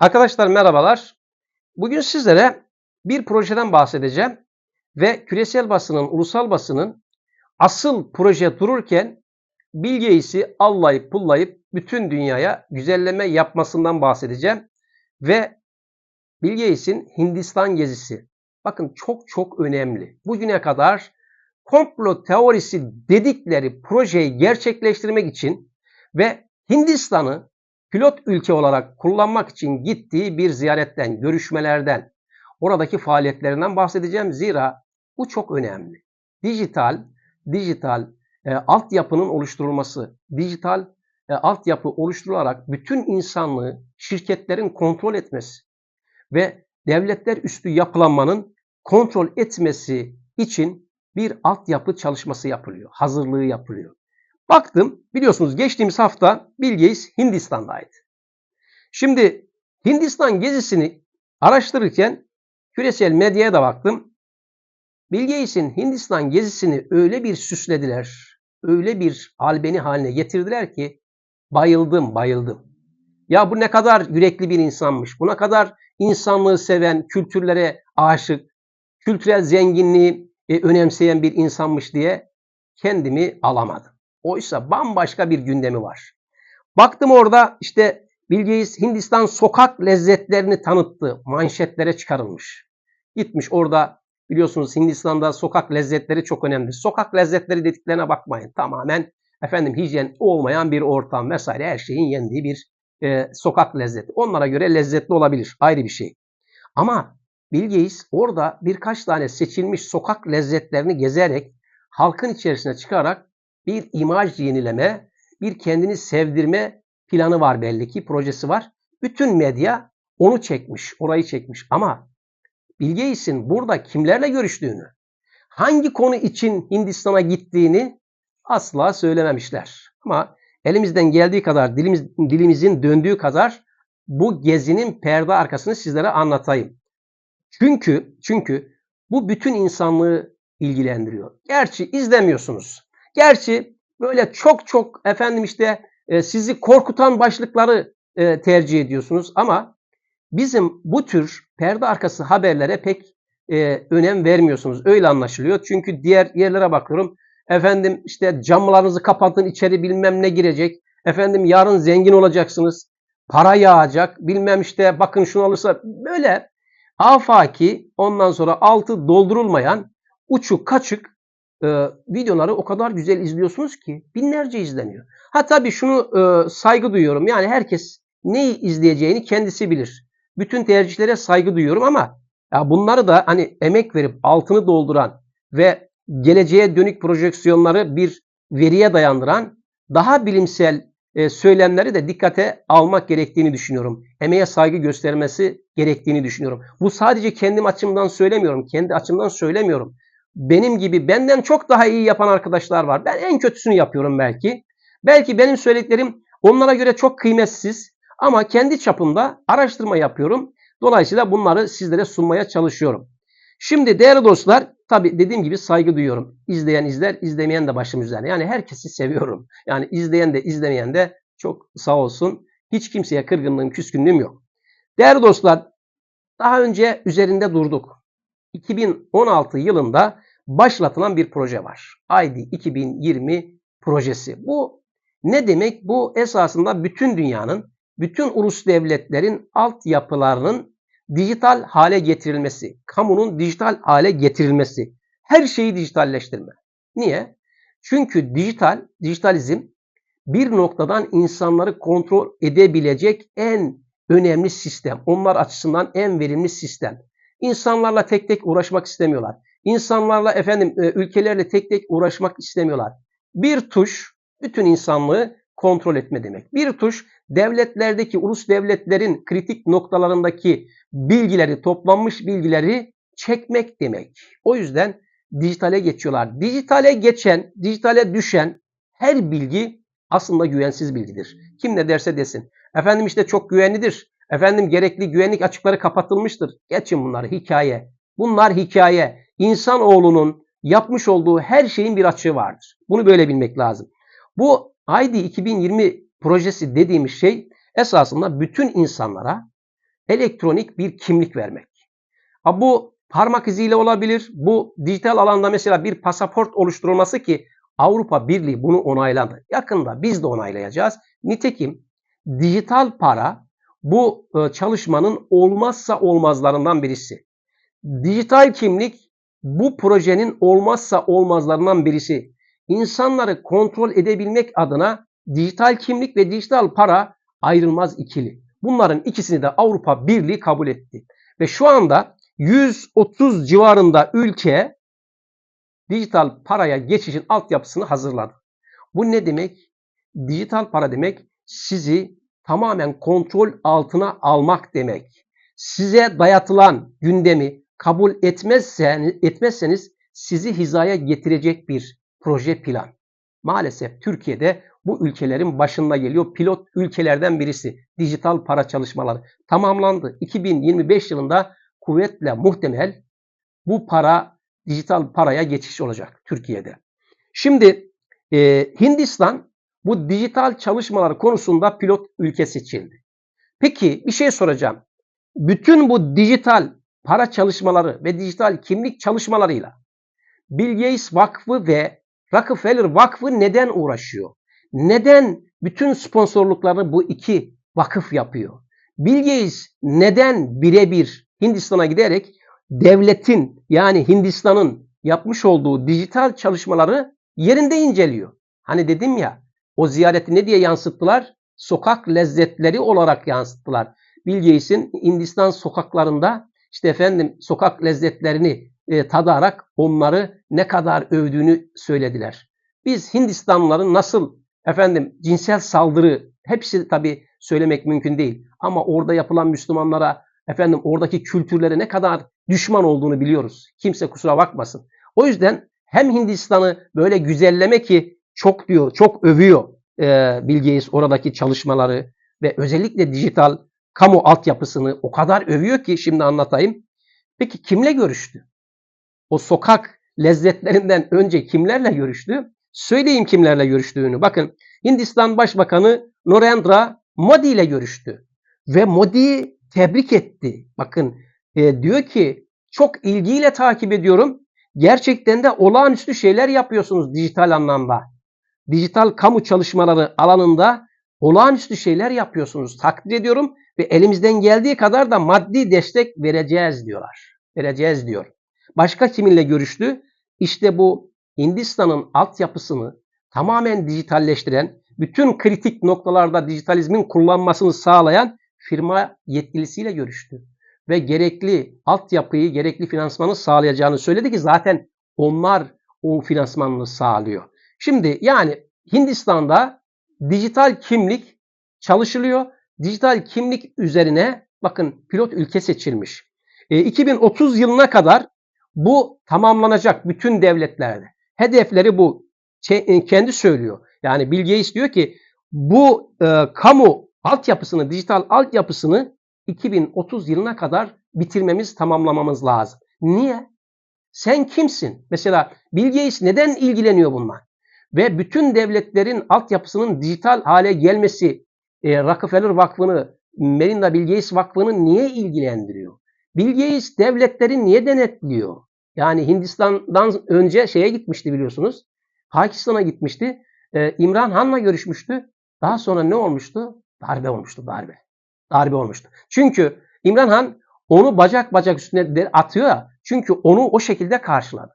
Arkadaşlar merhabalar. Bugün sizlere bir projeden bahsedeceğim ve küresel basının, ulusal basının asıl proje dururken Bill allayıp pullayıp bütün dünyaya güzelleme yapmasından bahsedeceğim. Ve Bill Hindistan gezisi. Bakın çok çok önemli. Bugüne kadar komplo teorisi dedikleri projeyi gerçekleştirmek için ve Hindistan'ı pilot ülke olarak kullanmak için gittiği bir ziyaretten, görüşmelerden, oradaki faaliyetlerinden bahsedeceğim. Zira bu çok önemli. Dijital, dijital e, altyapının oluşturulması, dijital e, altyapı oluşturularak bütün insanlığı şirketlerin kontrol etmesi ve devletler üstü yapılanmanın kontrol etmesi için bir altyapı çalışması yapılıyor, hazırlığı yapılıyor. Baktım biliyorsunuz geçtiğimiz hafta Bill Gates Hindistan'daydı. Şimdi Hindistan gezisini araştırırken küresel medyaya da baktım. Bill Gates'in Hindistan gezisini öyle bir süslediler, öyle bir albeni haline getirdiler ki bayıldım, bayıldım. Ya bu ne kadar yürekli bir insanmış, bu ne kadar insanlığı seven, kültürlere aşık, kültürel zenginliği e, önemseyen bir insanmış diye kendimi alamadım. Oysa bambaşka bir gündemi var. Baktım orada işte Bill Hindistan sokak lezzetlerini tanıttı. Manşetlere çıkarılmış. Gitmiş orada biliyorsunuz Hindistan'da sokak lezzetleri çok önemli. Sokak lezzetleri dediklerine bakmayın. Tamamen efendim hijyen olmayan bir ortam vesaire her şeyin yendiği bir e, sokak lezzeti. Onlara göre lezzetli olabilir. Ayrı bir şey. Ama Bill orada birkaç tane seçilmiş sokak lezzetlerini gezerek halkın içerisine çıkarak bir imaj yenileme, bir kendini sevdirme planı var belli ki, projesi var. Bütün medya onu çekmiş, orayı çekmiş. Ama Bill Gates'in burada kimlerle görüştüğünü, hangi konu için Hindistan'a gittiğini asla söylememişler. Ama elimizden geldiği kadar, dilimiz, dilimizin döndüğü kadar bu gezinin perde arkasını sizlere anlatayım. Çünkü çünkü bu bütün insanlığı ilgilendiriyor. Gerçi izlemiyorsunuz. Gerçi böyle çok çok efendim işte e, sizi korkutan başlıkları e, tercih ediyorsunuz ama bizim bu tür perde arkası haberlere pek e, önem vermiyorsunuz. Öyle anlaşılıyor. Çünkü diğer yerlere bakıyorum. Efendim işte camlarınızı kapatın içeri bilmem ne girecek. Efendim yarın zengin olacaksınız. Para yağacak. Bilmem işte bakın şunu alırsa böyle afaki ondan sonra altı doldurulmayan uçuk kaçık e, videoları o kadar güzel izliyorsunuz ki binlerce izleniyor. Ha tabii şunu e, saygı duyuyorum. Yani herkes neyi izleyeceğini kendisi bilir. Bütün tercihlere saygı duyuyorum ama ya bunları da hani emek verip altını dolduran ve geleceğe dönük projeksiyonları bir veriye dayandıran daha bilimsel e, söylemleri de dikkate almak gerektiğini düşünüyorum. Emeğe saygı göstermesi gerektiğini düşünüyorum. Bu sadece kendim açımdan söylemiyorum. Kendi açımdan söylemiyorum benim gibi benden çok daha iyi yapan arkadaşlar var. Ben en kötüsünü yapıyorum belki. Belki benim söylediklerim onlara göre çok kıymetsiz ama kendi çapımda araştırma yapıyorum. Dolayısıyla bunları sizlere sunmaya çalışıyorum. Şimdi değerli dostlar tabi dediğim gibi saygı duyuyorum. İzleyen izler, izlemeyen de başım üzerine. Yani herkesi seviyorum. Yani izleyen de izlemeyen de çok sağ olsun. Hiç kimseye kırgınlığım, küskünlüğüm yok. Değerli dostlar daha önce üzerinde durduk. 2016 yılında başlatılan bir proje var. ID 2020 projesi. Bu ne demek? Bu esasında bütün dünyanın, bütün ulus devletlerin altyapılarının dijital hale getirilmesi, kamunun dijital hale getirilmesi, her şeyi dijitalleştirme. Niye? Çünkü dijital, dijitalizm bir noktadan insanları kontrol edebilecek en önemli sistem. Onlar açısından en verimli sistem. İnsanlarla tek tek uğraşmak istemiyorlar. İnsanlarla efendim e, ülkelerle tek tek uğraşmak istemiyorlar. Bir tuş bütün insanlığı kontrol etme demek. Bir tuş devletlerdeki, ulus devletlerin kritik noktalarındaki bilgileri, toplanmış bilgileri çekmek demek. O yüzden dijitale geçiyorlar. Dijitale geçen, dijitale düşen her bilgi aslında güvensiz bilgidir. Kim ne derse desin. Efendim işte çok güvenlidir. Efendim gerekli güvenlik açıkları kapatılmıştır. Geçin bunları hikaye. Bunlar hikaye. İnsanoğlunun yapmış olduğu her şeyin bir açığı vardır. Bunu böyle bilmek lazım. Bu ID 2020 projesi dediğimiz şey esasında bütün insanlara elektronik bir kimlik vermek. Bu parmak iziyle olabilir. Bu dijital alanda mesela bir pasaport oluşturulması ki Avrupa Birliği bunu onayladı. Yakında biz de onaylayacağız. Nitekim dijital para bu e, çalışmanın olmazsa olmazlarından birisi. Dijital kimlik bu projenin olmazsa olmazlarından birisi. İnsanları kontrol edebilmek adına dijital kimlik ve dijital para ayrılmaz ikili. Bunların ikisini de Avrupa Birliği kabul etti. Ve şu anda 130 civarında ülke dijital paraya geçişin altyapısını hazırladı. Bu ne demek? Dijital para demek sizi tamamen kontrol altına almak demek. Size dayatılan gündemi kabul etmezseniz, etmezseniz sizi hizaya getirecek bir proje plan. Maalesef Türkiye'de bu ülkelerin başında geliyor. Pilot ülkelerden birisi dijital para çalışmaları tamamlandı. 2025 yılında kuvvetle muhtemel bu para dijital paraya geçiş olacak Türkiye'de. Şimdi e, Hindistan bu dijital çalışmalar konusunda pilot ülke seçildi. Peki bir şey soracağım. Bütün bu dijital para çalışmaları ve dijital kimlik çalışmalarıyla Bill Gates Vakfı ve Rockefeller Vakfı neden uğraşıyor? Neden bütün sponsorluklarını bu iki vakıf yapıyor? Bill Gates neden birebir Hindistan'a giderek devletin yani Hindistan'ın yapmış olduğu dijital çalışmaları yerinde inceliyor? Hani dedim ya o ziyareti ne diye yansıttılar? Sokak lezzetleri olarak yansıttılar. Bill Gates'in Hindistan sokaklarında işte efendim sokak lezzetlerini e, tadarak onları ne kadar övdüğünü söylediler. Biz Hindistanlıların nasıl efendim cinsel saldırı hepsi tabi söylemek mümkün değil ama orada yapılan Müslümanlara efendim oradaki kültürlere ne kadar düşman olduğunu biliyoruz. Kimse kusura bakmasın. O yüzden hem Hindistan'ı böyle güzelleme ki çok diyor, çok övüyor e, Bill oradaki çalışmaları ve özellikle dijital kamu altyapısını o kadar övüyor ki şimdi anlatayım. Peki kimle görüştü? O sokak lezzetlerinden önce kimlerle görüştü? Söyleyeyim kimlerle görüştüğünü. Bakın Hindistan Başbakanı Narendra Modi ile görüştü. Ve Modi'yi tebrik etti. Bakın e, diyor ki çok ilgiyle takip ediyorum. Gerçekten de olağanüstü şeyler yapıyorsunuz dijital anlamda. Dijital kamu çalışmaları alanında olağanüstü şeyler yapıyorsunuz. Takdir ediyorum ve elimizden geldiği kadar da maddi destek vereceğiz diyorlar. Vereceğiz diyor. Başka kiminle görüştü? İşte bu Hindistan'ın altyapısını tamamen dijitalleştiren, bütün kritik noktalarda dijitalizmin kullanmasını sağlayan firma yetkilisiyle görüştü. Ve gerekli altyapıyı, gerekli finansmanı sağlayacağını söyledi ki zaten onlar o finansmanını sağlıyor. Şimdi yani Hindistan'da dijital kimlik çalışılıyor. Dijital kimlik üzerine bakın pilot ülke seçilmiş. E, 2030 yılına kadar bu tamamlanacak bütün devletlerde. Hedefleri bu. E, kendi söylüyor. Yani Bill Gates diyor ki bu e, kamu altyapısını, dijital altyapısını 2030 yılına kadar bitirmemiz, tamamlamamız lazım. Niye? Sen kimsin? Mesela Bill Gates neden ilgileniyor bunlar? Ve bütün devletlerin altyapısının dijital hale gelmesi e, Rockefeller Vakfı'nı, Melinda Bill Gates Vakfı'nı niye ilgilendiriyor? Bill Gates devletleri niye denetliyor? Yani Hindistan'dan önce şeye gitmişti biliyorsunuz. Pakistan'a gitmişti. Ee, İmran Han'la görüşmüştü. Daha sonra ne olmuştu? Darbe olmuştu, darbe. Darbe olmuştu. Çünkü İmran Han onu bacak bacak üstüne atıyor ya. Çünkü onu o şekilde karşıladı.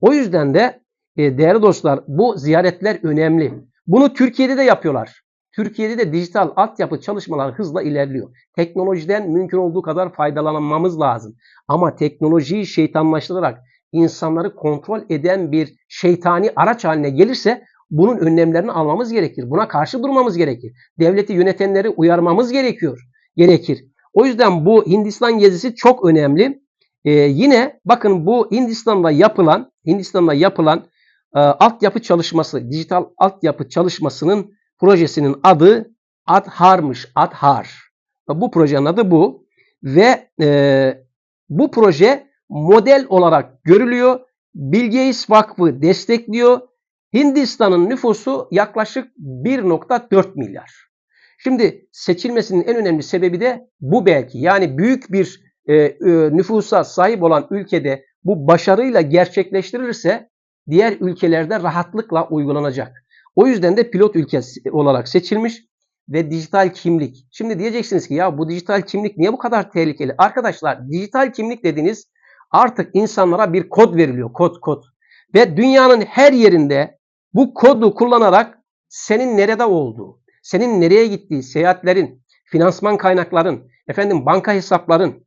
O yüzden de e, değerli dostlar bu ziyaretler önemli. Bunu Türkiye'de de yapıyorlar. Türkiye'de de dijital altyapı çalışmaları hızla ilerliyor. Teknolojiden mümkün olduğu kadar faydalanmamız lazım. Ama teknolojiyi şeytanlaştırarak insanları kontrol eden bir şeytani araç haline gelirse bunun önlemlerini almamız gerekir. Buna karşı durmamız gerekir. Devleti yönetenleri uyarmamız gerekiyor. Gerekir. O yüzden bu Hindistan gezisi çok önemli. Ee, yine bakın bu Hindistan'da yapılan Hindistan'da yapılan e, altyapı çalışması, dijital altyapı çalışmasının projesinin adı Adhar'mış. Adhar. Bu projenin adı bu. Ve e, bu proje model olarak görülüyor. Bill Gates Vakfı destekliyor. Hindistan'ın nüfusu yaklaşık 1.4 milyar. Şimdi seçilmesinin en önemli sebebi de bu belki. Yani büyük bir e, e, nüfusa sahip olan ülkede bu başarıyla gerçekleştirilirse diğer ülkelerde rahatlıkla uygulanacak. O yüzden de pilot ülkesi olarak seçilmiş ve dijital kimlik. Şimdi diyeceksiniz ki ya bu dijital kimlik niye bu kadar tehlikeli? Arkadaşlar dijital kimlik dediğiniz artık insanlara bir kod veriliyor. Kod kod. Ve dünyanın her yerinde bu kodu kullanarak senin nerede olduğu, senin nereye gittiği, seyahatlerin, finansman kaynakların, efendim banka hesapların,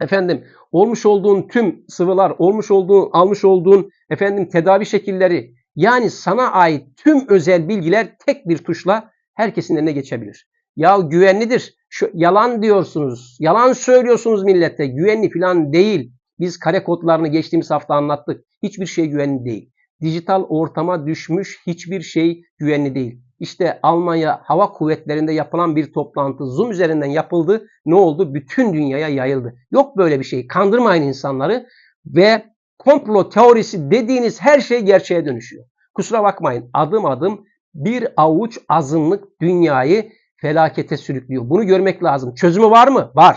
efendim olmuş olduğun tüm sıvılar, olmuş olduğun, almış olduğun efendim tedavi şekilleri, yani sana ait tüm özel bilgiler tek bir tuşla herkesin eline geçebilir. Ya güvenlidir. Şu, yalan diyorsunuz. Yalan söylüyorsunuz millete. Güvenli falan değil. Biz kare kodlarını geçtiğimiz hafta anlattık. Hiçbir şey güvenli değil. Dijital ortama düşmüş hiçbir şey güvenli değil. İşte Almanya Hava Kuvvetleri'nde yapılan bir toplantı Zoom üzerinden yapıldı. Ne oldu? Bütün dünyaya yayıldı. Yok böyle bir şey. Kandırmayın insanları ve komplo teorisi dediğiniz her şey gerçeğe dönüşüyor. Kusura bakmayın adım adım bir avuç azınlık dünyayı felakete sürüklüyor. Bunu görmek lazım. Çözümü var mı? Var.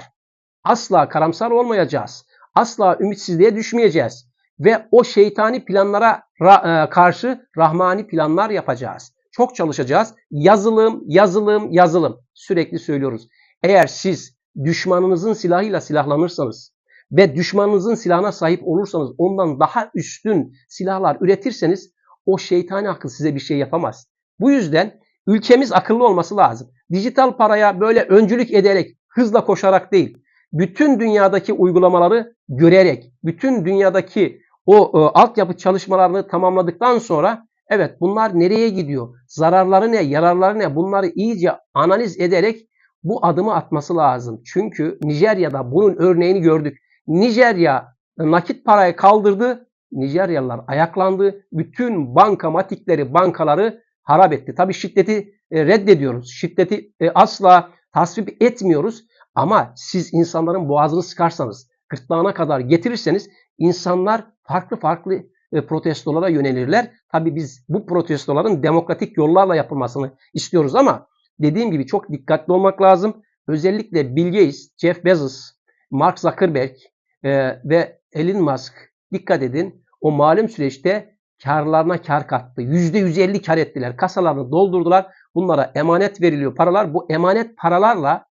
Asla karamsar olmayacağız. Asla ümitsizliğe düşmeyeceğiz. Ve o şeytani planlara ra- karşı rahmani planlar yapacağız. Çok çalışacağız. Yazılım, yazılım, yazılım. Sürekli söylüyoruz. Eğer siz düşmanınızın silahıyla silahlanırsanız ve düşmanınızın silahına sahip olursanız ondan daha üstün silahlar üretirseniz o şeytani akıl size bir şey yapamaz. Bu yüzden ülkemiz akıllı olması lazım. Dijital paraya böyle öncülük ederek, hızla koşarak değil, bütün dünyadaki uygulamaları görerek, bütün dünyadaki o e, altyapı çalışmalarını tamamladıktan sonra evet bunlar nereye gidiyor? Zararları ne, yararları ne? Bunları iyice analiz ederek bu adımı atması lazım. Çünkü Nijerya'da bunun örneğini gördük. Nijerya nakit parayı kaldırdı. Nijeryalılar ayaklandı. Bütün bankamatikleri, bankaları harap etti. Tabi şiddeti e, reddediyoruz. Şiddeti e, asla tasvip etmiyoruz. Ama siz insanların boğazını sıkarsanız, gırtlağına kadar getirirseniz insanlar farklı farklı e, protestolara yönelirler. Tabi biz bu protestoların demokratik yollarla yapılmasını istiyoruz ama dediğim gibi çok dikkatli olmak lazım. Özellikle Bill Gates, Jeff Bezos, Mark Zuckerberg ve Elon Musk dikkat edin. O malum süreçte karlarına kar kattı. %150 kar ettiler. Kasalarını doldurdular. Bunlara emanet veriliyor paralar. Bu emanet paralarla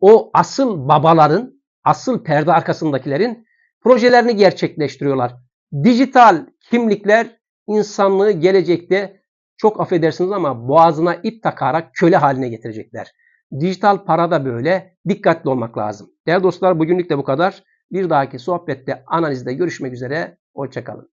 o asıl babaların, asıl perde arkasındakilerin projelerini gerçekleştiriyorlar. Dijital kimlikler insanlığı gelecekte çok affedersiniz ama boğazına ip takarak köle haline getirecekler. Dijital para da böyle. Dikkatli olmak lazım. Değerli dostlar bugünlük de bu kadar. Bir dahaki sohbette, analizde görüşmek üzere. Hoşçakalın.